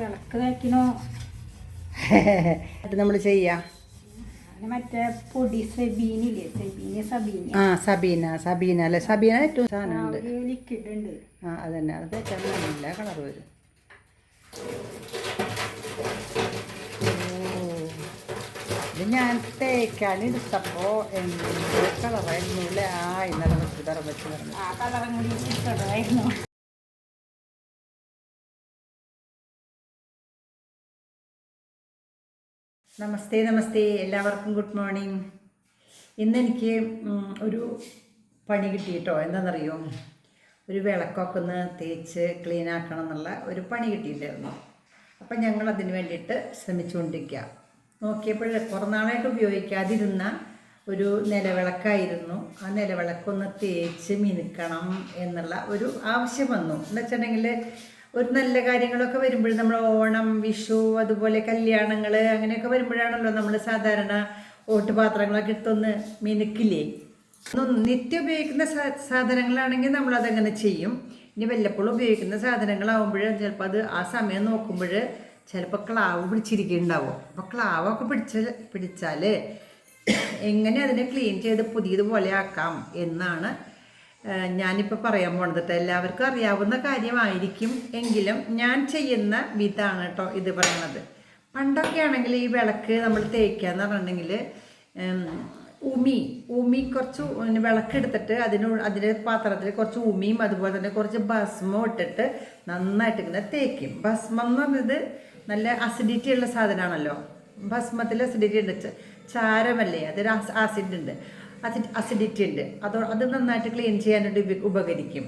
വിളക്ക് തേക്കണോ അത് നമ്മൾ ചെയ്യാം. മറ്റേ പൊടി സെബീനില്ലേ? സെബീനി സബീനി ആ സബീന സബീന അല്ലേ? സബീന ഏറ്റവും സാധനമുണ്ട് ലിക്വിഡ് ഉണ്ട്. ആ അതന്നെ. അത് തേക്കാൻ നല്ല കളർ വരും. ഇത് ഞാൻ തേക്കാൻ എടുത്തപ്പോൾ എന്ത് കളറായിരുന്നു അല്ലേ? ആ ഇന്നലെ വെച്ച് തറ വെച്ച് പറഞ്ഞു. ആ നമസ്തേ നമസ്തേ. എല്ലാവർക്കും ഗുഡ് മോർണിംഗ്. ഇന്ന് എനിക്ക് ഒരു പണി കിട്ടി കേട്ടോ. എന്താണെന്നറിയോ? ഒരു വിളക്കൊക്കെ ഒന്ന് തേച്ച് ക്ലീൻ ആക്കണം എന്നുള്ള ഒരു പണി കിട്ടിയിട്ടായിരുന്നു അപ്പം ഞങ്ങൾ അതിന് വേണ്ടിയിട്ട് ശ്രമിച്ചുകൊണ്ടിരിക്കുക നോക്കിയപ്പോൾ കുറേ നാളായിട്ട് ഉപയോഗിക്കാതിരുന്ന ഒരു നിലവിളക്കായിരുന്നു. ആ നിലവിളക്കൊന്ന് തേച്ച് മിനുക്കണം എന്നുള്ള ഒരു ആവശ്യം വന്നു. എന്ന് വെച്ചിട്ടുണ്ടെങ്കിൽ ഒരു നല്ല കാര്യങ്ങളൊക്കെ വരുമ്പോൾ നമ്മൾ ഓണം വിഷു അതുപോലെ കല്യാണങ്ങൾ അങ്ങനെയൊക്കെ വരുമ്പോഴാണല്ലോ നമ്മൾ സാധാരണ ഓട്ടുപാത്രങ്ങളൊക്കെ എടുത്തൊന്ന് മിനുക്കില്ലേ? നിത്യം ഉപയോഗിക്കുന്ന സാധനങ്ങളാണെങ്കിൽ നമ്മൾ അതങ്ങനെ ചെയ്യും. ഇനി വല്ലപ്പോഴും ഉപയോഗിക്കുന്ന സാധനങ്ങളാവുമ്പോൾ ചിലപ്പോൾ അത് ആ സമയം നോക്കുമ്പോൾ ചിലപ്പോൾ ക്ലാവ് പിടിച്ചിരിക്കുന്നുണ്ടാവും. അപ്പോൾ ക്ലാവൊക്കെ പിടിച്ച പിടിച്ചാൽ എങ്ങനെ അതിനെ ക്ലീൻ ചെയ്ത് പുതിയതുപോലെ ആക്കാം എന്നാണ് ഞാനിപ്പോൾ പറയാൻ പോണത് എല്ലാവർക്കും അറിയാവുന്ന കാര്യമായിരിക്കും. എങ്കിലും ഞാൻ ചെയ്യുന്ന വിധാണ് കേട്ടോ ഇത് പറയണത്. പണ്ടൊക്കെ ആണെങ്കിൽ ഈ വിളക്ക് നമ്മൾ തേക്കുക എന്ന് പറഞ്ഞിട്ടുണ്ടെങ്കിൽ ഉമി ഉമി കുറച്ച് വിളക്കെടുത്തിട്ട് അതിന് അതിന്റെ പാത്രത്തിൽ കുറച്ച് ഉമിയും അതുപോലെ തന്നെ കുറച്ച് ഭസ്മം ഇട്ടിട്ട് നന്നായിട്ട് ഇങ്ങനെ തേക്കും. ഭസ്മം എന്ന് പറഞ്ഞത് നല്ല അസിഡിറ്റി ഉള്ള സാധനമാണല്ലോ. ഭസ്മത്തിൽ അസിഡിറ്റി ഉണ്ട്. ചാരമല്ലേ? അതൊരു ആസിഡ് ഉണ്ട്. അസിഡിറ്റി ഉണ്ട്. അതോ അത് നന്നായിട്ട് ക്ലീൻ ചെയ്യാനായിട്ട് ഉപ- ഉപകരിക്കും.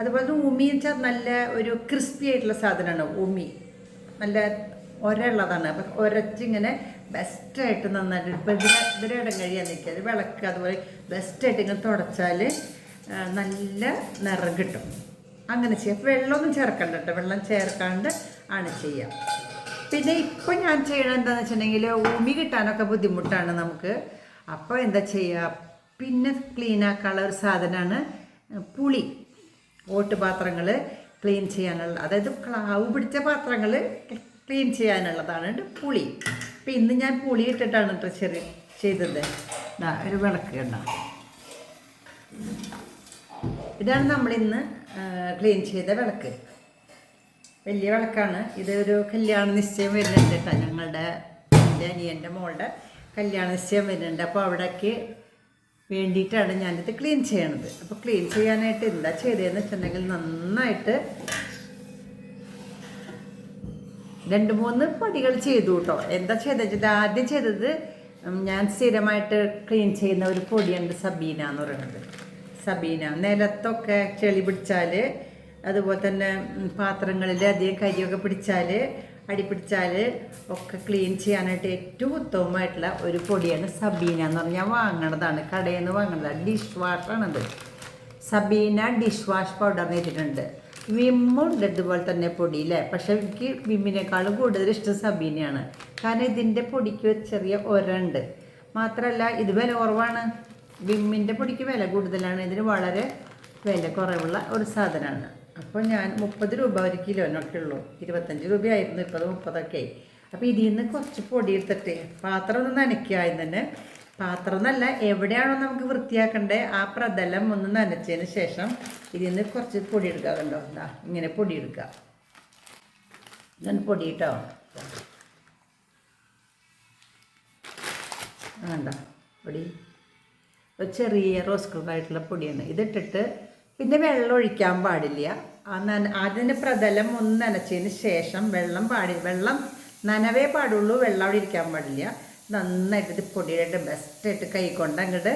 അതുപോലെ തന്നെ ഉമി എന്ന് വെച്ചാൽ നല്ല ഒരു ക്രിസ്പി ആയിട്ടുള്ള സാധനമാണ് ഉമി. നല്ല ഒരയുള്ളതാണ്. അപ്പം ഒരച്ചിങ്ങനെ ബെസ്റ്റായിട്ട് നന്നായിട്ട് ഇപ്പം ഇതിന് ഇടം കഴിയാൻ നിൽക്കുക. വിളക്ക് അതുപോലെ ബെസ്റ്റായിട്ട് ഇങ്ങനെ തുടച്ചാൽ നല്ല നിറം കിട്ടും. അങ്ങനെ ചെയ്യാം. വെള്ളമൊന്നും ചേർക്കണ്ട കേട്ടോ. വെള്ളം ചേർക്കാണ്ട് ആണ് ചെയ്യുക പിന്നെ ഇപ്പം ഞാൻ ചെയ്യണത് എന്താണെന്ന് വെച്ചിട്ടുണ്ടെങ്കിൽ ഉമി കിട്ടാനൊക്കെ ബുദ്ധിമുട്ടാണ് നമുക്ക്. അപ്പോൾ എന്താ ചെയ്യുക പിന്നെ ക്ലീൻ ആക്കാനുള്ള ഒരു സാധനമാണ് പുളി. ഓട്ടുപാത്രങ്ങൾ ക്ലീൻ ചെയ്യാനുള്ള അതായത് ക്ലാവ് പിടിച്ച പാത്രങ്ങൾ ക്ലീൻ ചെയ്യാനുള്ളതാണ് പുളി. അപ്പം ഇന്ന് ഞാൻ പുളി ഇട്ടിട്ടാണ് കേട്ടോ ചെറിയ ചെയ്തത്. ദാ ഒരു വിളക്ക് കണ്ട. ഇതാണ് നമ്മളിന്ന് ക്ലീൻ ചെയ്ത വിളക്ക്. വലിയ വിളക്കാണ്. ഇത് ഒരു കല്യാണ നിശ്ചയം വരുന്നുണ്ട് കേട്ടോ ഞങ്ങളുടെ എന്റെ അനിയന്റെ മോളുടെ കല്യാണ നിശ്ചയം വരുന്നുണ്ട്. അപ്പോൾ അവിടേക്ക് വേണ്ടിയിട്ടാണ് ഞാനിത് ക്ലീൻ ചെയ്യണത്. അപ്പോൾ ക്ലീൻ ചെയ്യാനായിട്ട് എന്താ ചെയ്തതെന്ന് വെച്ചിട്ടുണ്ടെങ്കിൽ നന്നായിട്ട് രണ്ട് മൂന്ന് പടികൾ ചെയ്തു കേട്ടോ എന്താ ചെയ്തത് വെച്ചാൽ ആദ്യം ചെയ്തത് ഞാൻ സ്ഥിരമായിട്ട് ക്ലീൻ ചെയ്യുന്ന ഒരു പൊടിയുണ്ട് സബീന എന്ന് പറയുന്നത്. സബീന. നിലത്തൊക്കെ ചെളി പിടിച്ചാൽ അതുപോലെ തന്നെ പാത്രങ്ങളിൽ അധികം കരിയൊക്കെ പിടിച്ചാൽ അടി പിടിച്ചാൽ ഒക്കെ ക്ലീൻ ചെയ്യാനായിട്ട് ഏറ്റവും ഉത്തമമായിട്ടുള്ള ഒരു പൊടിയാണ് സബീന എന്ന് പറഞ്ഞാൽ വാങ്ങണതാണ്. കടയിൽ നിന്ന് വാങ്ങണതാണ്. ഡിഷ് വാഷാണത് സബീന ഡിഷ് വാഷ് പൗഡർ എന്ന് വെച്ചിട്ടുണ്ട്. വിമ്മുണ്ട് ഇതുപോലെ തന്നെ പൊടി അല്ലേ പക്ഷെ എനിക്ക് വിമ്മിനേക്കാളും കൂടുതൽ ഇഷ്ടം സബീനയാണ്. കാരണം ഇതിന്റെ പൊടിക്ക് ചെറിയ ഒരണ്ട്. മാത്രമല്ല ഇത് വില കുറവാണ്. വിമ്മിന്റെ പൊടിക്ക് വില കൂടുതലാണ്. ഇതിന് വളരെ വില കുറവുള്ള ഒരു സാധനമാണ്. അപ്പോൾ ഞാൻ മുപ്പത് രൂപ ഒരു കിലോനൊക്കെ ഉള്ളൂ. ഇരുപത്തഞ്ച് രൂപയായിരുന്നു ഇപ്പോൾ മുപ്പതൊക്കെ അപ്പോൾ ഇതിൽ നിന്ന് കുറച്ച് പൊടി എടുത്തിട്ട് പാത്രം ഒന്ന് നനയ്ക്കുക ആദ്യം തന്നെ. പാത്രം എന്നല്ല എവിടെയാണോ നമുക്ക് വൃത്തിയാക്കേണ്ടത് ആ പ്രതലം ഒന്ന് നനച്ചതിന് ശേഷം ഇതിൽ നിന്ന് കുറച്ച് പൊടി എടുക്കുക കണ്ടോ? ദാ ഇങ്ങനെ പൊടി എടുക്കുക. ഇതാണ് പൊടി കേട്ടോ വേണ്ട പൊടി. ചെറിയ റോസ് കളറായിട്ടുള്ള പൊടിയാണ്. ഇതിട്ടിട്ട് പിന്നെ വെള്ളം ഒഴിക്കാൻ പാടില്ല. ആ നന അതിന്റെ പ്രതലം ഒന്ന് നനച്ചതിന് ശേഷം വെള്ളം പാടി വെള്ളം നനവേ പാടുള്ളൂ വെള്ളം അവിടെ ഇരിക്കാൻ പാടില്ല. നന്നായിട്ട് പൊടിയായിട്ട് ബെസ്റ്റായിട്ട് കൈ കൊണ്ട് അങ്ങോട്ട്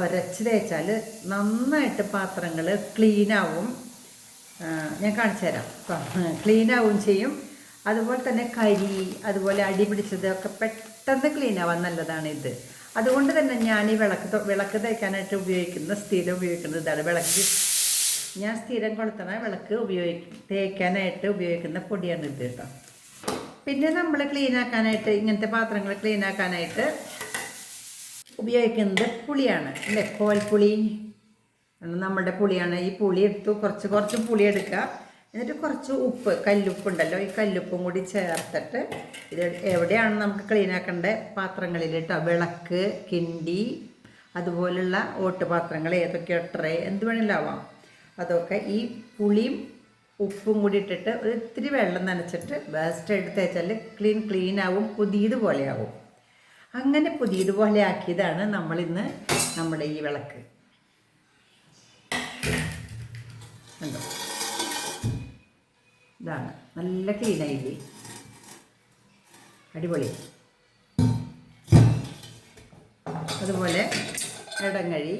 ഒരച്ച് തേച്ചാൽ നന്നായിട്ട് പാത്രങ്ങൾ ക്ലീനാവും ഞാൻ കാണിച്ചു തരാം. ആവുകയും ചെയ്യും. അതുപോലെ തന്നെ കരി അതുപോലെ അടി പിടിച്ചതൊക്കെ പെട്ടെന്ന് ക്ലീനാവാൻ നല്ലതാണ് ഇത് അതുകൊണ്ട് തന്നെ ഞാൻ ഈ വിളക്ക് വിളക്ക് തേക്കാനായിട്ട് ഉപയോഗിക്കുന്ന സ്ഥിരം ഉപയോഗിക്കുന്നത് ഇതാണ് വിളക്ക്. ഞാൻ സ്ഥിരം കൊളുത്തണ വിളക്ക് ഉപയോഗിക്കും. തേക്കാനായിട്ട് ഉപയോഗിക്കുന്ന പൊടിയാണ് ഇത് കേട്ടോ. പിന്നെ നമ്മൾ ക്ലീൻ ആക്കാനായിട്ട് ഇങ്ങനത്തെ പാത്രങ്ങൾ ക്ലീൻ ആക്കാനായിട്ട് ഉപയോഗിക്കുന്നത് പുളിയാണ് അല്ലേ? കോൽപ്പുളി. നമ്മളുടെ പുളിയാണ്. ഈ പുളി എടുത്തു കുറച്ച് കുറച്ച് പുളി എടുക്കുക. എന്നിട്ട് കുറച്ച് ഉപ്പ് കല്ലുപ്പുണ്ടല്ലോ ഈ കല്ലുപ്പും കൂടി ചേർത്തിട്ട് ഇത് എവിടെയാണ് നമുക്ക് ക്ലീൻ ആക്കേണ്ട പാത്രങ്ങളിൽ കേട്ടോ വിളക്ക് കിണ്ടി അതുപോലുള്ള ഓട്ടുപാത്രങ്ങൾ ഏതൊക്കെയോ ട്രേ എന്ത് വേണമെങ്കിലും അതൊക്കെ ഈ പുളിയും ഉപ്പും കൂടി ഇട്ടിട്ട് ഒരു ഇത്തിരി വെള്ളം നനച്ചിട്ട് വേസ്റ്റ് എടുത്ത് വെച്ചാൽ ക്ലീൻ ക്ലീൻ ആവും പുതിയതുപോലെ ആവും അങ്ങനെ പുതിയതുപോലെ ആക്കിയതാണ് നമ്മളിന്ന് നമ്മുടെ ഈ വിളക്ക്. കണ്ടോ? ഇതാണ്. നല്ല ക്ലീനായില്ലേ അടിപൊളി. അതുപോലെ ഇടങ്ങഴി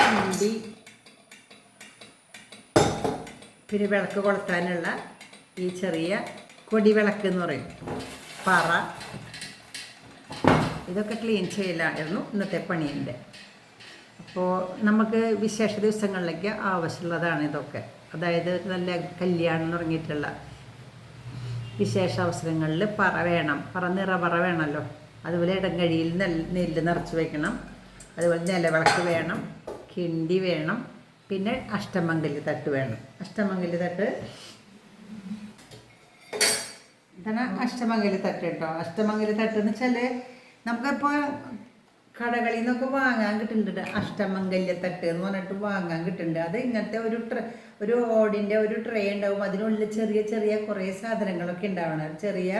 കിണ്ടി പിന്നെ വിളക്ക് കൊളുത്താനുള്ള ഈ ചെറിയ കൊടി വിളക്ക് എന്ന് പറയും. പറ. ഇതൊക്കെ ക്ലീൻ ചെയ്യലായിരുന്നു ഇന്നത്തെ പണിയുണ്ട് അപ്പോൾ നമുക്ക് വിശേഷ ദിവസങ്ങളിലേക്ക് ആവശ്യമുള്ളതാണ് ഇതൊക്കെ. അതായത് നല്ല കല്യാണം തുടങ്ങിയിട്ടുള്ള വിശേഷ അവസരങ്ങളിൽ പറ വേണം. പറ നിറപറ വേണമല്ലോ അതുപോലെ ഇടങ്കഴിയിൽ നെല്ല് നെല്ല് നിറച്ച് വയ്ക്കണം അതുപോലെ നിലവിളക്ക് വേണം. കിണ്ടി വേണം. പിന്നെ അഷ്ടമംഗലി തട്ട് വേണം. അഷ്ടമംഗലി തട്ട് ഇതാണ് അഷ്ടമംഗലി തട്ട് കേട്ടോ. അഷ്ടമംഗല്യ തട്ട് എന്ന് വെച്ചാൽ നമുക്കിപ്പോൾ കടകളിൽ നിന്നൊക്കെ വാങ്ങാൻ കിട്ടുന്നുണ്ട്. അഷ്ടമംഗല്യത്തട്ട് എന്ന് പറഞ്ഞിട്ട് വാങ്ങാൻ കിട്ടുന്നുണ്ട്. അത് ഇങ്ങനത്തെ ഒരു ട്ര ഒരു ഓടിന്റെ ഒരു ട്രേ ഉണ്ടാവും. അതിനുള്ളിൽ ചെറിയ ചെറിയ കുറേ സാധനങ്ങളൊക്കെ ഉണ്ടാവണം. ചെറിയ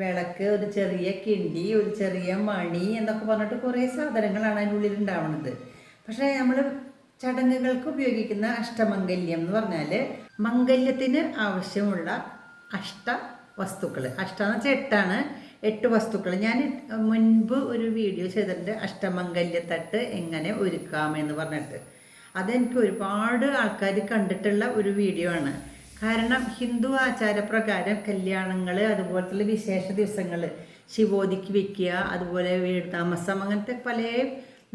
വിളക്ക് ഒരു ചെറിയ കിണ്ടി ഒരു ചെറിയ മണി എന്നൊക്കെ പറഞ്ഞിട്ട് കുറേ സാധനങ്ങളാണ് അതിനുള്ളിൽ ഉണ്ടാവുന്നത് പക്ഷേ നമ്മൾ ചടങ്ങുകൾക്ക് ഉപയോഗിക്കുന്ന അഷ്ടമംഗല്യം എന്ന് പറഞ്ഞാൽ മംഗല്യത്തിന് ആവശ്യമുള്ള അഷ്ട വസ്തുക്കൾ അഷ്ട എന്ന് വെച്ചാൽ എട്ടാണ്. എട്ട് വസ്തുക്കൾ ഞാൻ മുൻപ് ഒരു വീഡിയോ ചെയ്തിട്ടുണ്ട്. അഷ്ടമംഗല്യത്തട്ട് എങ്ങനെ ഒരുക്കാമെന്ന് പറഞ്ഞിട്ട്. അതെനിക്ക് ഒരുപാട് ആൾക്കാർ കണ്ടിട്ടുള്ള ഒരു വീഡിയോ ആണ്. കാരണം ഹിന്ദു ആചാരപ്രകാരം കല്യാണങ്ങൾ അതുപോലത്തെ വിശേഷ ദിവസങ്ങൾ ശിവോതിക്ക് വെക്കുക അതുപോലെ വീട് താമസം അങ്ങനത്തെ പല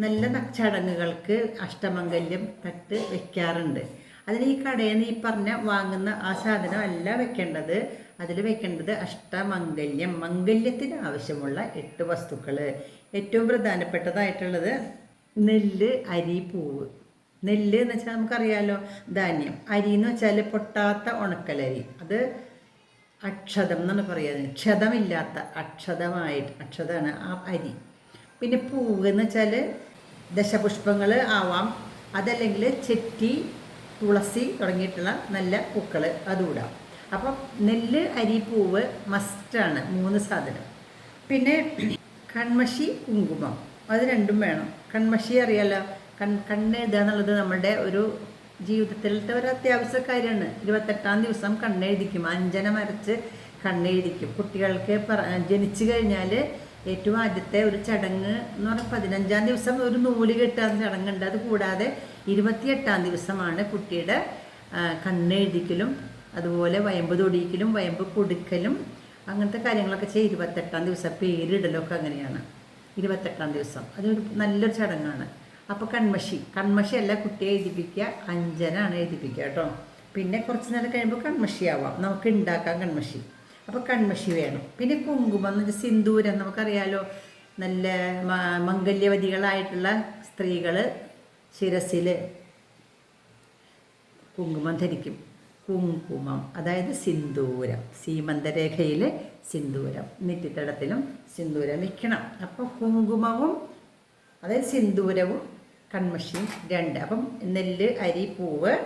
നല്ല ചടങ്ങുകൾക്ക് അഷ്ടമംഗല്യം തട്ട് വെക്കാറുണ്ട്. അതിന് ഈ കടയിൽ നിന്ന് ഈ പറഞ്ഞ വാങ്ങുന്ന ആ സാധനം അല്ല വെക്കേണ്ടത്. അതിൽ വെക്കേണ്ടത് അഷ്ടമംഗല്യം മംഗല്യത്തിന് ആവശ്യമുള്ള എട്ട് വസ്തുക്കൾ ഏറ്റവും പ്രധാനപ്പെട്ടതായിട്ടുള്ളത് നെല്ല് അരി പൂവ്. നെല്ല് എന്ന് വെച്ചാൽ നമുക്കറിയാലോ ധാന്യം. അരി എന്ന് വെച്ചാൽ പൊട്ടാത്ത ഉണക്കലരി. അത് അക്ഷതം എന്നാണ് പറയുന്നത് ക്ഷതമില്ലാത്ത അക്ഷതമായിട്ട് അക്ഷതമാണ് ആ അരി. പിന്നെ പൂവ് എന്ന് വെച്ചാൽ ദശപുഷ്പങ്ങൾ ആവാം. അതല്ലെങ്കിൽ ചെറ്റി തുളസി തുടങ്ങിയിട്ടുള്ള നല്ല പൂക്കൾ അതുകൂടാം. അപ്പം നെല്ല് അരി പൂവ് മസ്റ്റാണ് മൂന്ന് സാധനം. പിന്നെ കൺമഷി കുങ്കുമം. അത് രണ്ടും വേണം. കൺമഷി അറിയാലോ? കൺ കണ്ണെഴുതുക എന്നുള്ളത് നമ്മുടെ ഒരു ജീവിതത്തിലത്തെ ഒരു അത്യാവശ്യ കാര്യമാണ്. ഇരുപത്തെട്ടാം ദിവസം കണ്ണെഴുതിക്കും അഞ്ജന മരച്ച് കണ്ണെഴുതിക്കും കുട്ടികൾക്ക് ജനിച്ചു കഴിഞ്ഞാൽ ഏറ്റവും ആദ്യത്തെ ഒരു ചടങ്ങ് എന്ന് പറഞ്ഞാൽ പതിനഞ്ചാം ദിവസം ഒരു നൂൽ കെട്ടാൻ ചടങ്ങുണ്ട്. അത് കൂടാതെ ഇരുപത്തിയെട്ടാം ദിവസമാണ് കുട്ടിയുടെ കണ്ണെഴുതിക്കലും അതുപോലെ വയമ്പ് തൊടിയിക്കലും വയമ്പ് കൊടുക്കലും അങ്ങനത്തെ കാര്യങ്ങളൊക്കെ ചെയ്യും ഇരുപത്തെട്ടാം ദിവസം പേരിടലൊക്കെ അങ്ങനെയാണ്. ഇരുപത്തെട്ടാം ദിവസം. അതൊരു നല്ലൊരു ചടങ്ങാണ്. അപ്പോൾ കൺമഷി. കൺമഷി അല്ല കുട്ടിയെ എഴുതിപ്പിക്കുക. അഞ്ചനാണ് എഴുതിപ്പിക്കുക കേട്ടോ. പിന്നെ കുറച്ച് നേരം കഴിയുമ്പോൾ കൺമഷി ആവാം. നമുക്ക് ഉണ്ടാക്കാം കൺമഷി. അപ്പോൾ കൺമഷി വേണം. പിന്നെ കുങ്കുമം എന്ന് വെച്ചാൽ സിന്ദൂരം നമുക്കറിയാലോ. നല്ല മംഗല്യവതികളായിട്ടുള്ള സ്ത്രീകൾ ശിരസിൽ കുങ്കുമം ധരിക്കും. കുങ്കുമം അതായത് സിന്ദൂരം സീമന്തരേഖയിലെ സിന്ദൂരം നെറ്റിത്തടത്തിലും സിന്ദൂരം നിൽക്കണം. അപ്പോൾ കുങ്കുമവും അതായത് സിന്ദൂരവും കൺമഷിയും രണ്ട്. അപ്പം നെല്ല് അരി പൂവ്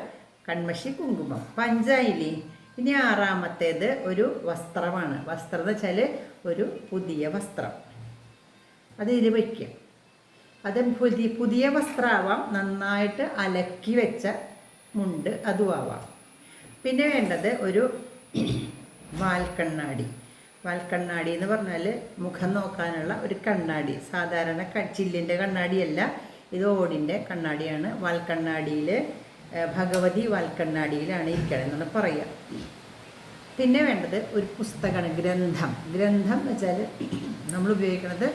കൺമഷി കുങ്കുമം. പഞ്ചായിലി ഇനി ആറാമത്തേത് ഒരു വസ്ത്രമാണ്. വസ്ത്രം എന്ന് വെച്ചാൽ ഒരു പുതിയ വസ്ത്രം. അത് ഇതിൽ വയ്ക്കുക. അത് പുതിയ പുതിയ വസ്ത്രമാവാം നന്നായിട്ട് അലക്കി വെച്ച മുണ്ട് അതും ആവാം. പിന്നെ വേണ്ടത് ഒരു വാൽക്കണ്ണാടി. വാൽക്കണ്ണാടി എന്ന് പറഞ്ഞാൽ മുഖം നോക്കാനുള്ള ഒരു കണ്ണാടി. സാധാരണ ചില്ലിന്റെ കണ്ണാടിയല്ല ഇത് ഓടിന്റെ കണ്ണാടിയാണ്. വാൽക്കണ്ണാടിയിൽ ഭഗവതി വാൽക്കണ്ണാടിയിലാണ് ഇരിക്കണം എന്നാണ് പറയുക പിന്നെ വേണ്ടത് ഒരു പുസ്തകമാണ് ഗ്രന്ഥം. ഗ്രന്ഥം എന്ന് വെച്ചാൽ നമ്മൾ ഉപയോഗിക്കുന്നത്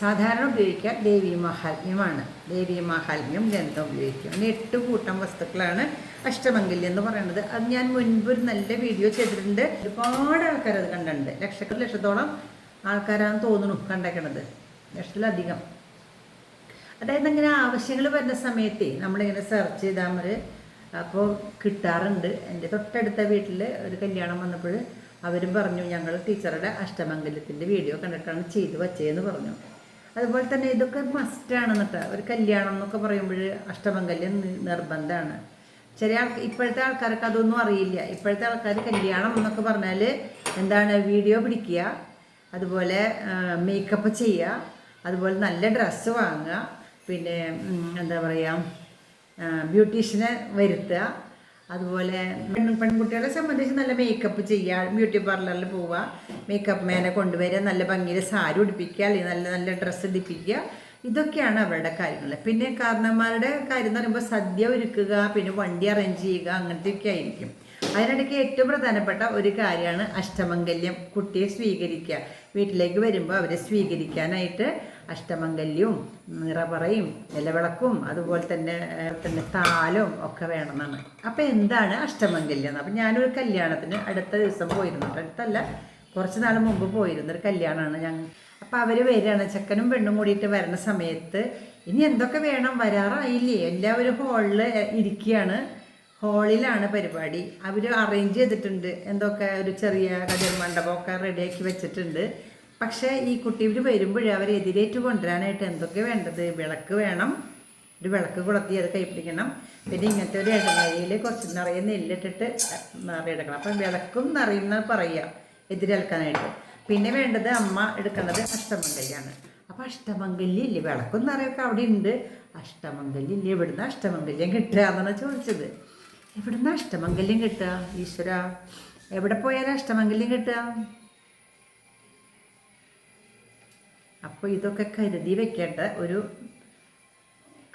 സാധാരണ ഉപയോഗിക്കുക ദേവി മഹാത്മ്യമാണ്. ദേവി മഹാത്മ്യം ഗ്രന്ഥം ഉപയോഗിക്കും. അങ്ങനെ എട്ട് കൂട്ടം വസ്തുക്കളാണ് അഷ്ടമംഗല്യം എന്ന് പറയുന്നത്. അത് ഞാൻ മുൻപ് ഒരു നല്ല വീഡിയോ ചെയ്തിട്ടുണ്ട്. ഒരുപാട് ആൾക്കാർ അത് കണ്ടിട്ടുണ്ട്. ലക്ഷക്കണ ലക്ഷത്തോളം ആൾക്കാരാണെന്ന് തോന്നുന്നു കണ്ടേക്കണത്. ലക്ഷത്തിലധികം. അതായത് അങ്ങനെ ആവശ്യങ്ങൾ വരുന്ന സമയത്ത് നമ്മളിങ്ങനെ സെർച്ച് ചെയ്താൽ മതി അപ്പോൾ കിട്ടാറുണ്ട്. എന്റെ തൊട്ടടുത്ത വീട്ടിൽ ഒരു കല്യാണം വന്നപ്പോൾ അവരും പറഞ്ഞു ഞങ്ങൾ ടീച്ചറുടെ അഷ്ടമംഗലത്തിന്റെ വീഡിയോ കണ്ടിട്ടാണ് ചെയ്ത് വച്ചതെന്ന് പറഞ്ഞു. അതുപോലെ തന്നെ ഇതൊക്കെ മസ്റ്റാണ് എന്നിട്ട് ഒരു കല്യാണം എന്നൊക്കെ പറയുമ്പോൾ അഷ്ടമംഗല്യം നിർബന്ധമാണ്. ചില ആൾക്ക് ഇപ്പോഴത്തെ ആൾക്കാർക്ക് അതൊന്നും അറിയില്ല. ഇപ്പോഴത്തെ ആൾക്കാർ കല്യാണം എന്നൊക്കെ പറഞ്ഞാൽ എന്താണ് വീഡിയോ പിടിക്കുക അതുപോലെ മേക്കപ്പ് ചെയ്യുക അതുപോലെ നല്ല ഡ്രസ്സ് വാങ്ങുക പിന്നെ എന്താ പറയുക ബ്യൂട്ടീഷ്യനെ വരുത്തുക അതുപോലെ പെൺ പെൺകുട്ടികളെ സംബന്ധിച്ച് നല്ല മേക്കപ്പ് ചെയ്യുക ബ്യൂട്ടി പാർലറിൽ പോവുക മേക്കപ്പ് മേനെ കൊണ്ടുവരിക നല്ല ഭംഗിയിൽ സാരി ഉടുപ്പിക്കുക അല്ലെങ്കിൽ നല്ല നല്ല ഡ്രസ്സ് ഇടിപ്പിക്കുക. ഇതൊക്കെയാണ് അവരുടെ കാര്യങ്ങൾ പിന്നെ കാരണന്മാരുടെ കാര്യം എന്ന് പറയുമ്പോൾ സദ്യ ഒരുക്കുക പിന്നെ വണ്ടി അറേഞ്ച് ചെയ്യുക അങ്ങനത്തെയൊക്കെ ആയിരിക്കും. അതിനിടയ്ക്ക് ഏറ്റവും പ്രധാനപ്പെട്ട ഒരു കാര്യമാണ് അഷ്ടമംഗല്യം. കുട്ടിയെ സ്വീകരിക്കുക. വീട്ടിലേക്ക് വരുമ്പോൾ അവരെ സ്വീകരിക്കാനായിട്ട് അഷ്ടമംഗല്യവും നിറപറയും നിലവിളക്കും അതുപോലെ തന്നെ തന്നെ താലും ഒക്കെ വേണമെന്നാണ്. അപ്പോൾ എന്താണ് അഷ്ടമംഗല്യം അപ്പം ഞാനൊരു കല്യാണത്തിന് അടുത്ത ദിവസം പോയിരുന്നു അടുത്തല്ല കുറച്ച് നാൾ മുമ്പ് പോയിരുന്ന ഒരു കല്യാണമാണ് ഞങ്ങൾ അപ്പോൾ അവർ വരികയാണ് ചെക്കനും പെണ്ണും കൂടിയിട്ട് വരുന്ന സമയത്ത് ഇനി എന്തൊക്കെ വേണം? വരാറായില്ലേ? എല്ലാവരും ഹാളിൽ ഇരിക്കുകയാണ് ഹോളിലാണ് പരിപാടി. അവർ അറേഞ്ച് ചെയ്തിട്ടുണ്ട്. എന്തൊക്കെ ഒരു ചെറിയ കതിർ മണ്ഡപമൊക്കെ റെഡിയാക്കി വെച്ചിട്ടുണ്ട്. പക്ഷേ ഈ കുട്ടി ഇവർ വരുമ്പോഴേ അവർ എതിരേറ്റ് കൊണ്ടുവരാനായിട്ട് എന്തൊക്കെ വേണ്ടത്? വിളക്ക് വേണം. ഒരു വിളക്ക് കൊളുത്തി അത് കൈപ്പിടിക്കണം പിന്നെ ഇങ്ങനത്തെ ഒരു ഇടനരിയിൽ കുറച്ച് നിറയെ നെല്ലിട്ടിട്ട് നിറയെടുക്കണം അപ്പം വിളക്കും നിറയുന്ന പറയുക എതിരേൽക്കാനായിട്ട്. പിന്നെ വേണ്ടത് അമ്മ എടുക്കേണ്ടത് അഷ്ടമംഗല്യാണ്. അപ്പോൾ അഷ്ടമംഗല്യം ഇല്ലേ വിളക്കും നിറയൊക്കെ അവിടെ ഉണ്ട് അഷ്ടമംഗല്യം ഇല്ലേ? എവിടുന്ന് അഷ്ടമംഗല്യം കിട്ടുക എന്നാണ് ചോദിച്ചത്. എവിടുന്ന് അഷ്ടമംഗല്യം കിട്ടുക? ഈശ്വര. എവിടെ പോയാലും അഷ്ടമംഗല്യം കിട്ടുക? അപ്പോൾ ഇതൊക്കെ കരുതി വെക്കേണ്ട ഒരു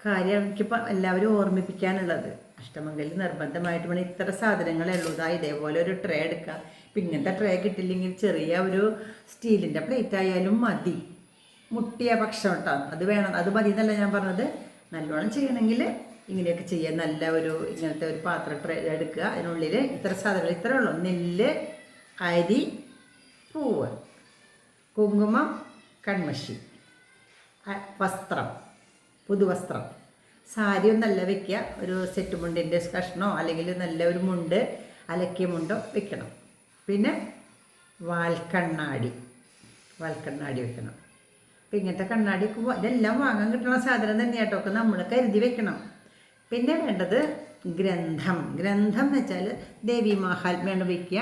കാര്യം എനിക്കിപ്പോൾ എല്ലാവരും ഓർമ്മിപ്പിക്കാനുള്ളത്. അഷ്ടമംഗലിൽ നിർബന്ധമായിട്ട് വേണം ഇത്ര സാധനങ്ങളേ ഉള്ളൂ. ഇതാ ഇതേപോലെ ഒരു ട്രേ എടുക്കുക ഇപ്പം ഇങ്ങനത്തെ ട്രേ കിട്ടില്ലെങ്കിൽ ചെറിയ ഒരു സ്റ്റീലിന്റെ പ്ലേറ്റ് ആയാലും മതി. മുട്ടിയ ഭക്ഷണം കേട്ടോ അത് വേണം. അത് മതി എന്നല്ല ഞാൻ പറഞ്ഞത്. നല്ലോണം ചെയ്യണമെങ്കിൽ ഇങ്ങനെയൊക്കെ ചെയ്യാൻ നല്ല ഒരു ഇങ്ങനത്തെ ഒരു പാത്രം ട്രേ എടുക്കുക. അതിനുള്ളിൽ ഇത്ര സാധനങ്ങൾ ഇത്രയേ ഉള്ളൂ. നെല്ല് അരി പൂവ് കുങ്കുമം കൺമഷി. വസ്ത്രം പുതുവസ്ത്രം. സാരി ഒന്നല്ല വെക്കുക ഒരു സെറ്റ് മുണ്ടിന്റെ കഷ്ണോ അല്ലെങ്കിൽ നല്ല ഒരു മുണ്ട് അലക്കിയ മുണ്ടോ വെക്കണം. പിന്നെ വാൽക്കണ്ണാടി വാൽക്കണ്ണാടി വെക്കണം. അപ്പം ഇങ്ങനത്തെ കണ്ണാടി ഇതെല്ലാം വാങ്ങാൻ കിട്ടുന്ന സാധനം തന്നെയാട്ടോ ഒക്കെ നമ്മൾ കരുതി വെക്കണം. പിന്നെ വേണ്ടത് ഗ്രന്ഥം. ഗ്രന്ഥം എന്ന് വെച്ചാൽ ദേവി മഹാത്മ്യാണ് വയ്ക്കുക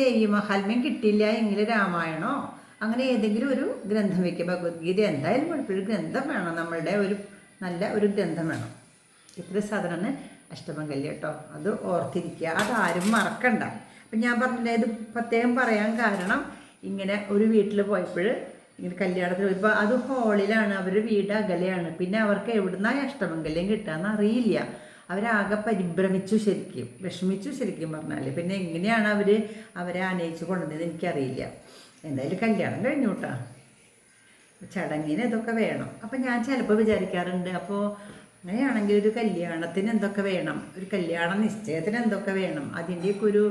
ദേവി മഹാത്മ്യം കിട്ടില്ല എങ്കിൽ രാമായണോ അങ്ങനെ ഏതെങ്കിലും ഒരു ഗ്രന്ഥം വെക്കുക. ഭഗവത്ഗീത എന്തായാലും കുഴപ്പമില്ല. ഗ്രന്ഥം വേണം. നമ്മളുടെ ഒരു നല്ല ഒരു ഗ്രന്ഥം വേണം. ഇത്ര സാധനമാണ് അഷ്ടമംഗല്യം കേട്ടോ. അത് ഓർത്തിരിക്കുക. അതാരും മറക്കണ്ട. അപ്പം ഞാൻ പറഞ്ഞില്ല ഇത് പ്രത്യേകം പറയാൻ കാരണം ഇങ്ങനെ ഒരു വീട്ടിൽ പോയപ്പോൾ ഇങ്ങനെ കല്യാണത്തിന് ഇപ്പോൾ അത് ഹോളിലാണ്. അവരുടെ വീട് അകലെയാണ്. പിന്നെ അവർക്ക് എവിടുന്ന അഷ്ടമംഗല്യം കിട്ടാന്ന് അറിയില്ല. അവരാകെ പരിഭ്രമിച്ചു ശരിക്കും. വിഷമിച്ചു ശരിക്കും പറഞ്ഞാൽ പിന്നെ എങ്ങനെയാണ് അവർ അവരെ ആനയിച്ച് കൊണ്ടുവന്നത് എനിക്കറിയില്ല. എന്തായാലും കല്യാണം കഴിഞ്ഞു കേട്ടോ ചടങ്ങിന് ഇതൊക്കെ വേണം. അപ്പം ഞാൻ ചിലപ്പോൾ വിചാരിക്കാറുണ്ട്. അപ്പോൾ അങ്ങനെയാണെങ്കിൽ ഒരു കല്യാണത്തിന് എന്തൊക്കെ വേണം? ഒരു കല്യാണ നിശ്ചയത്തിന് എന്തൊക്കെ വേണം? അതിന്റെയൊക്കെ ഒരു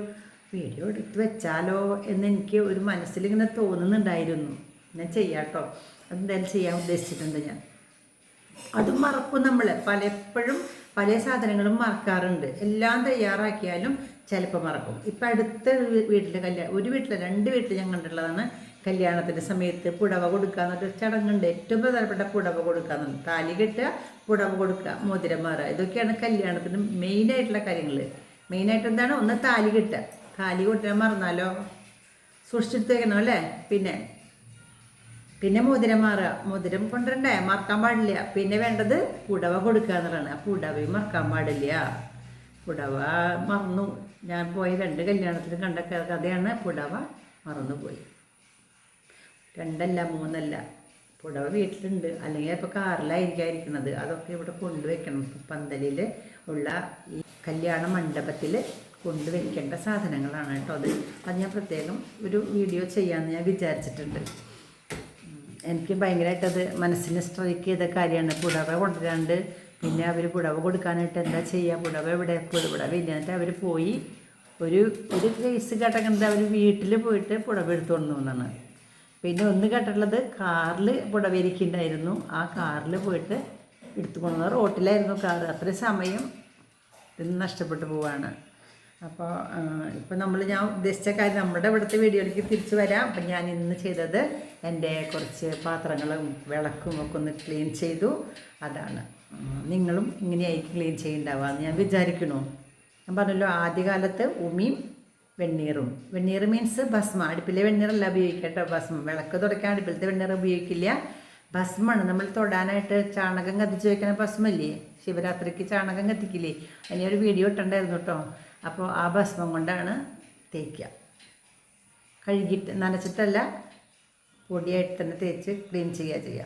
വീഡിയോ എടുത്ത് വെച്ചാലോ എന്ന് എനിക്ക് ഒരു മനസ്സിലിങ്ങനെ തോന്നുന്നുണ്ടായിരുന്നു. ഞാൻ ചെയ്യാട്ടോ. അതെന്തായാലും ചെയ്യാൻ ഉദ്ദേശിച്ചിട്ടുണ്ട് ഞാൻ. അതും മറക്കും നമ്മൾ പലപ്പോഴും പല സാധനങ്ങളും മറക്കാറുണ്ട്. എല്ലാം തയ്യാറാക്കിയാലും ചിലപ്പോൾ മറക്കും. ഇപ്പം അടുത്ത വീട്ടിൽ കല്യാണം ഒരു വീട്ടിൽ രണ്ട് വീട്ടിൽ ഞാൻ കണ്ടിട്ടുള്ളതാണ് കല്യാണത്തിന്റെ സമയത്ത് പുടവ കൊടുക്കുക എന്നൊരു ചടങ്ങുണ്ട്. ഏറ്റവും പ്രധാനപ്പെട്ട പുടവ കൊടുക്കുക എന്നുള്ളത് താലി കെട്ടുക പുടവ കൊടുക്കുക മോതിരം മാറുക. ഇതൊക്കെയാണ് കല്യാണത്തിന് മെയിനായിട്ടുള്ള കാര്യങ്ങൾ മെയിനായിട്ട് എന്താണ്? ഒന്ന് താലി കെട്ടുക. താലി കൊട്ടാൻ മറന്നാലോ? സൂക്ഷിച്ചെടുത്ത് വെക്കണം അല്ലേ? പിന്നെ പിന്നെ മോതിരം മാറുക. മോതിരം കൊണ്ടുവരണ്ടേ മറക്കാൻ പാടില്ല. പിന്നെ വേണ്ടത് പുടവ കൊടുക്കുക എന്നുള്ളതാണ്. ആ പുടവയും മറക്കാൻ പാടില്ല. പുടവ മറന്നു. ഞാൻ പോയി രണ്ട് കല്യാണത്തിന് കണ്ട കഥയാണ് പുടവ മറന്നുപോയി. രണ്ടല്ല മൂന്നല്ല പുടവ വീട്ടിലുണ്ട്. അല്ലെങ്കിൽ ഇപ്പോൾ കാറിലായിരിക്കാതിരിക്കണത്. അതൊക്കെ ഇവിടെ കൊണ്ടുവയ്ക്കണം. പന്തലിൽ ഉള്ള ഈ കല്യാണ മണ്ഡപത്തിൽ കൊണ്ടുവയ്ക്കേണ്ട സാധനങ്ങളാണ് കേട്ടോ അത്. അത് ഞാൻ പ്രത്യേകം ഒരു വീഡിയോ ചെയ്യാമെന്ന് ഞാൻ വിചാരിച്ചിട്ടുണ്ട്. എനിക്ക് ഭയങ്കരമായിട്ടത് മനസ്സിന് സ്ട്രൈക്ക് ചെയ്ത കാര്യമാണ്. പുടവ കൊണ്ടുവരാണ്ട് പിന്നെ അവർ പുടവ കൊടുക്കാനായിട്ട് എന്താ ചെയ്യുക പുടവ എവിടെ? പുടവ ഇല്ല. എന്നിട്ട് അവർ പോയി ഒരു ഒരു കേസ് കേട്ടക്കുന്നത് അവർ വീട്ടിൽ പോയിട്ട് പുടവ എടുത്തുകൊണ്ട് വന്നാണ് പിന്നെ ഒന്ന് കേട്ടിട്ടുള്ളത് കാറിൽ പുടവ ഇരിക്കുന്നുണ്ടായിരുന്നു. ആ കാറിൽ പോയിട്ട് എടുത്തു കൊണ്ടുവന്ന റോട്ടിലായിരുന്നു കാറ്. അത്രയും സമയം നഷ്ടപ്പെട്ടു പോവാണ്. അപ്പോൾ ഇപ്പോൾ നമ്മൾ ഞാൻ ഉദ്ദേശിച്ച കാര്യം നമ്മുടെ ഇവിടുത്തെ വീഡിയോയിലേക്ക് തിരിച്ചു വരാം. അപ്പം ഞാൻ ഇന്ന് ചെയ്തത് എന്റെ കുറച്ച് പാത്രങ്ങളും വിളക്കും ഒക്കെ ഒന്ന് ക്ലീൻ ചെയ്തു. അതാണ്. നിങ്ങളും ഇങ്ങനെയായിരിക്കും ക്ലീൻ ചെയ്യുന്നുണ്ടാവുക എന്ന് ഞാൻ വിചാരിക്കണോ ഞാൻ പറഞ്ഞല്ലോ ആദ്യകാലത്ത് ഉമിയും വെണ്ണീറും. വെണ്ണീർ മീൻസ് ഭസ്മ. അടുപ്പിലെ വെണ്ണീറല്ല ഉപയോഗിക്കട്ടോ കേട്ടോ ഭസ്മം. വിളക്ക് തുടയ്ക്കാൻ അടുപ്പിലത്തെ വെണ്ണീർ ഉപയോഗിക്കില്ല. ഭസ്മാണ് നമ്മൾ തൊടാനായിട്ട് ചാണകം കത്തിച്ച് വയ്ക്കുന്ന ഭസ്മല്ലേ ശിവരാത്രിക്ക് ചാണകം കത്തിക്കില്ലേ? അതിന് ഒരു വീഡിയോ ഇട്ടുണ്ടായിരുന്നു കേട്ടോ അപ്പോൾ ആ ഭസ്മം കൊണ്ടാണ് തേക്കുക. കഴുകിയിട്ട് നനച്ചിട്ടല്ല പൊടിയായിട്ട് തന്നെ തേച്ച് ക്ലീൻ ചെയ്യുക ചെയ്യുക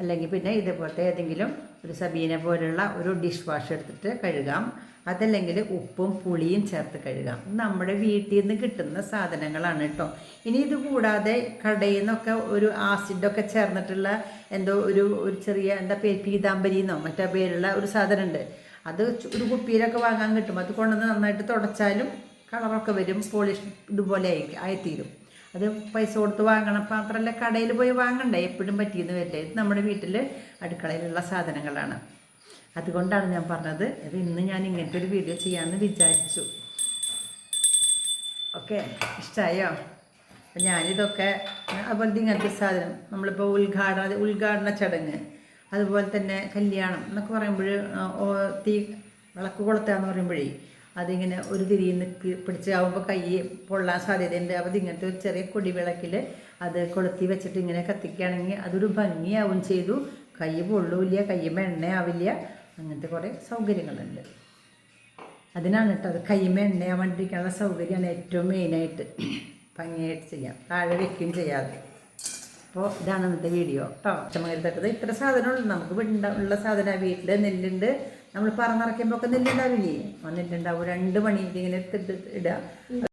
അല്ലെങ്കിൽ പിന്നെ ഇതേപോലത്തെ ഏതെങ്കിലും ഒരു സബീന പോലുള്ള ഒരു ഡിഷ് വാഷ് എടുത്തിട്ട് കഴുകാം. അതല്ലെങ്കിൽ ഉപ്പും പുളിയും ചേർത്ത് കഴുകാം. നമ്മുടെ വീട്ടിൽ നിന്ന് കിട്ടുന്ന സാധനങ്ങളാണ് കേട്ടോ ഇനി ഇത് കൂടാതെ കടയിൽ നിന്നൊക്കെ ഒരു ആസിഡൊക്കെ ചേർന്നിട്ടുള്ള എന്തോ ഒരു ഒരു ചെറിയ എന്താ പേര്? പീതാംബരി എന്നോ മറ്റേ പേരുള്ള ഒരു സാധനമുണ്ട് അത് ഒരു കുപ്പിയിലൊക്കെ വാങ്ങാൻ കിട്ടും. അത് കൊണ്ടുവന്ന് നന്നായിട്ട് തുടച്ചാലും കളറൊക്കെ വരും. പോളിഷ് ഇതുപോലെ ആയി ആയിത്തീരും. അത് പൈസ കൊടുത്ത് വാങ്ങണം. മാത്രമല്ല കടയിൽ പോയി വാങ്ങണ്ടേ? എപ്പോഴും പറ്റിയെന്ന് വരില്ല? ഇത് നമ്മുടെ വീട്ടിൽ അടുക്കളയിലുള്ള സാധനങ്ങളാണ്. അതുകൊണ്ടാണ് ഞാൻ പറഞ്ഞത്. അത് ഇന്ന് ഞാൻ ഇങ്ങനത്തെ ഒരു വീഡിയോ ചെയ്യാമെന്ന് വിചാരിച്ചു. ഓക്കെ? ഇഷ്ടമായോ അപ്പം ഞാനിതൊക്കെ അതുപോലെ ഇങ്ങനത്തെ സാധനം. നമ്മളിപ്പോൾ ഉദ്ഘാടന ഉദ്ഘാടന ചടങ്ങ്. അതുപോലെ തന്നെ കല്യാണം എന്നൊക്കെ പറയുമ്പോൾ തീ വിളക്ക് കൊളുത്താന്ന് പറയുമ്പോഴേ അതിങ്ങനെ ഒരു തിരിയിൽ നിന്ന് പിടിച്ച് ആവുമ്പോൾ കൈ പൊള്ളാൻ സാധ്യതയുണ്ട്. അപ്പോൾ ഇങ്ങനത്തെ ഒരു ചെറിയ കൊടിവിളക്കിൽ അത് കൊളുത്തി വെച്ചിട്ട് ഇങ്ങനെ കത്തിക്കുകയാണെങ്കിൽ അതൊരു ഭംഗിയാവും ചെയ്തു. കൈ പൊള്ളൂല്ല കയ്യുമ്പോൾ എണ്ണയാവില്ല അങ്ങനത്തെ കുറേ സൗകര്യങ്ങളുണ്ട്. അതിനാണ് കേട്ടോ അത് കൈമ എണ്ണയാവാണ്ടിരിക്കാനുള്ള സൗകര്യമാണ് ഏറ്റവും മെയിനായിട്ട് ഭംഗിയായിട്ട് ചെയ്യാം. താഴെ വെക്കുകയും ചെയ്യാതെ അപ്പോൾ ഇതാണ് ഇന്നത്തെ വീഡിയോ കേട്ടോ പച്ചമകരത്തക്കത് ഇത്ര സാധനമുള്ളൂ നമുക്ക് ഉള്ള സാധനം വീട്ടിൽ നെല്ലുണ്ട്. നമ്മൾ പറന്നിറക്കുമ്പോൾ ഒക്കെ നെല്ലുണ്ടാവില്ലേ? ആ നെല്ലുണ്ടാവും. രണ്ട് മണി ഇതിങ്ങനെ എടുത്തിട്ട് ഇടുക